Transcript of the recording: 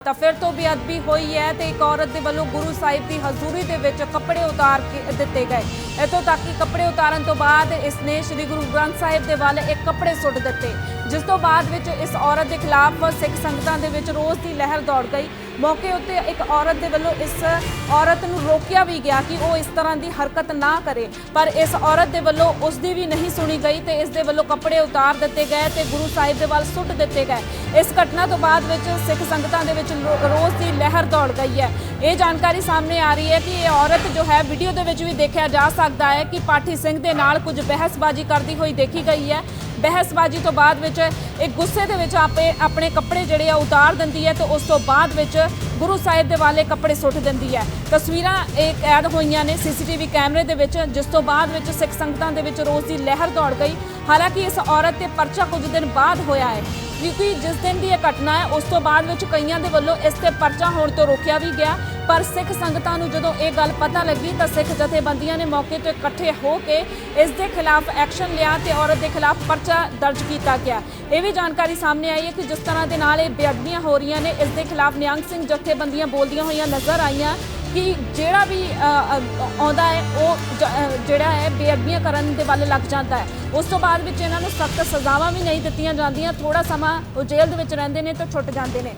ਤਾਂ ਫਿਰ ਤੋਂ ਬੇਅਦਬੀ ਹੋਈ ਹੈ ਤੇ ਇੱਕ ਔਰਤ ਦੇ ਵੱਲੋਂ ਗੁਰੂ ਸਾਹਿਬ ਦੀ ਹਜ਼ੂਰੀ ਦੇ ਵਿੱਚ ਕੱਪੜੇ ਉਤਾਰ ਕੇ ਦਿੱਤੇ ਗਏ। ਇਤੋਂ ਤੱਕ ਕਿ ਕੱਪੜੇ ਉਤਾਰਨ ਤੋਂ ਬਾਅਦ ਇਸ ਨੇ ਸ੍ਰੀ ਗੁਰੂ ਗ੍ਰੰਥ ਸਾਹਿਬ ਦੇ ਵੱਲ ਇੱਕ ਕੱਪੜੇ ਸੁੱਟ ਦਿੱਤੇ। ਜਿਸ ਤੋਂ ਬਾਅਦ ਵਿੱਚ ਇਸ ਔਰਤ ਦੇ ਖਿਲਾਫ ਸਿੱਖ ਸੰਗਤਾਂ ਦੇ ਵਿੱਚ ਰੋਸ ਦੀ ਲਹਿਰ ਦੌੜ ਗਈ। ਮੌਕੇ ਉੱਤੇ ਇੱਕ ਔਰਤ ਦੇ ਵੱਲੋਂ ਇਸ ਔਰਤ ਨੂੰ ਰੋਕਿਆ ਵੀ ਗਿਆ ਕਿ ਉਹ ਇਸ ਤਰ੍ਹਾਂ ਦੀ ਹਰਕਤ ਨਾ ਕਰੇ। ਪਰ ਇਸ ਔਰਤ ਦੇ ਵੱਲੋਂ ਉਸ ਦੀ ਵੀ ਨਹੀਂ ਸੁਣੀ ਗਈ ਤੇ ਇਸ ਦੇ ਵੱਲੋਂ ਕੱਪੜੇ ਉਤਾਰ ਦਿੱਤੇ ਗਏ ਤੇ ਗੁਰੂ ਸਾਹਿਬ ਦੇ ਵੱਲ ਸੁੱਟ ਦਿੱਤੇ ਗਏ। ਇਸ ਘਟਨਾ ਤੋਂ ਬਾਅਦ ਵਿੱਚ ਸਿੱਖ ਸੰਗਤਾਂ ਦੇ ਵਿੱਚ ਰੋ- ਰੋਸ ਦੀ ਲਹਿਰ ਦੌੜ ਗਈ ਹੈ। ਇਹ ਜਾਣਕਾਰੀ ਸਾਹਮਣੇ ਆ ਰਹੀ ਹੈ ਕਿ ਇਹ ਔਰਤ ਜੋ ਹੈ, ਵੀਡੀਓ ਦੇ ਵਿੱਚ ਵੀ ਦੇਖਿਆ ਜਾ ਸਕਦਾ ਹੈ ਕਿ ਪਾਠੀ ਸਿੰਘ ਦੇ ਨਾਲ ਕੁਝ ਬਹਿਸਬਾਜ਼ੀ ਕਰਦੀ ਹੋਈ ਦੇਖੀ ਗਈ ਹੈ। ਬਹਿਸਬਾਜ਼ੀ ਤੋਂ ਬਾਅਦ ਵਿੱਚ ਇਹ ਗੁੱਸੇ ਦੇ ਵਿੱਚ ਆਪੇ ਆਪਣੇ ਕੱਪੜੇ ਜਿਹੜੇ ਆ ਉਤਾਰ ਦਿੰਦੀ ਹੈ ਤੇ ਉਸ ਤੋਂ ਬਾਅਦ ਵਿੱਚ ਗੁਰੂ ਸਾਹਿਬ ਦੇ ਵਾਲੇ ਕੱਪੜੇ ਸੁੱਟ ਦਿੰਦੀ ਹੈ। ਤਸਵੀਰਾਂ ਇਹ ਕੈਦ ਹੋਈਆਂ ਨੇ ਸੀਸੀਟੀਵੀ ਕੈਮਰੇ ਦੇ ਵਿੱਚ, ਜਿਸ ਤੋਂ ਬਾਅਦ ਵਿੱਚ ਸਿੱਖ ਸੰਗਤਾਂ ਦੇ ਵਿੱਚ ਰੋਸ ਦੀ ਲਹਿਰ ਦੌੜ ਗਈ। ਹਾਲਾਂਕਿ ਇਸ ਔਰਤ ਤੇ ਪਰਚਾ ਕੁਝ ਦਿਨ ਬਾਅਦ ਹੋਇਆ ਹੈ। ਕਿਉਂਕਿ ਜਿਸ ਦਿਨ ਦੀ ਇਹ ਘਟਨਾ ਹੈ, ਉਸ ਤੋਂ ਬਾਅਦ ਵਿੱਚ ਕਈਆਂ ਦੇ ਵੱਲੋਂ ਇਸ ਤੇ ਪਰਚਾ ਹੋਣ ਤੋਂ ਰੋਕਿਆ ਵੀ ਗਿਆ। ਪਰ ਸਿੱਖ ਸੰਗਤਾਂ ਨੂੰ ਜਦੋਂ ਇਹ ਗੱਲ ਪਤਾ ਲੱਗੀ ਤਾਂ ਸਿੱਖ ਜਥੇਬੰਦੀਆਂ ਨੇ ਮੌਕੇ ਤੇ ਇਕੱਠੇ ਹੋ ਕੇ ਇਸ ਦੇ ਖਿਲਾਫ ਐਕਸ਼ਨ ਲਿਆ ਤੇ ਔਰਤ ਦੇ ਖਿਲਾਫ ਪਰਚਾ ਦਰਜ ਕੀਤਾ ਗਿਆ। ਇਹ ਵੀ ਜਾਣਕਾਰੀ ਸਾਹਮਣੇ ਆਈ ਹੈ ਕਿ ਜਿਸ ਤਰ੍ਹਾਂ ਦੇ ਨਾਲ ਇਹ ਬੇਅਦਬੀਆਂ ਹੋ ਰਹੀਆਂ ਨੇ, ਇਸ ਦੇ ਖਿਲਾਫ ਨਿਹੰਗ ਸਿੰਘ ਜਥੇਬੰਦੀਆਂ ਬੋਲਦੀਆਂ ਹੋਈਆਂ ਨਜ਼ਰ ਆਈਆਂ। ਕਿ ਜਿਹੜਾ ਵੀ ਆਉਂਦਾ ਹੈ, ਉਹ ਜ- ਜਿਹੜਾ ਹੈ, ਬੇਅਦਬੀਆਂ ਕਰਨ ਦੇ ਵੱਲ ਲੱਗ ਜਾਂਦਾ ਹੈ। ਉਸ ਤੋਂ ਬਾਅਦ ਵਿੱਚ ਇਹਨਾਂ ਨੂੰ ਸਖਤ ਸਜ਼ਾਵਾਂ ਵੀ ਨਹੀਂ ਦਿੱਤੀਆਂ ਜਾਂਦੀਆਂ ਥੋੜਾ ਸਮਾਂ ਉਹ ਜੇਲ੍ਹ ਦੇ ਵਿੱਚ ਰਹਿੰਦੇ ਨੇ ਤੇ ਛੁੱਟ ਜਾਂਦੇ ਨੇ।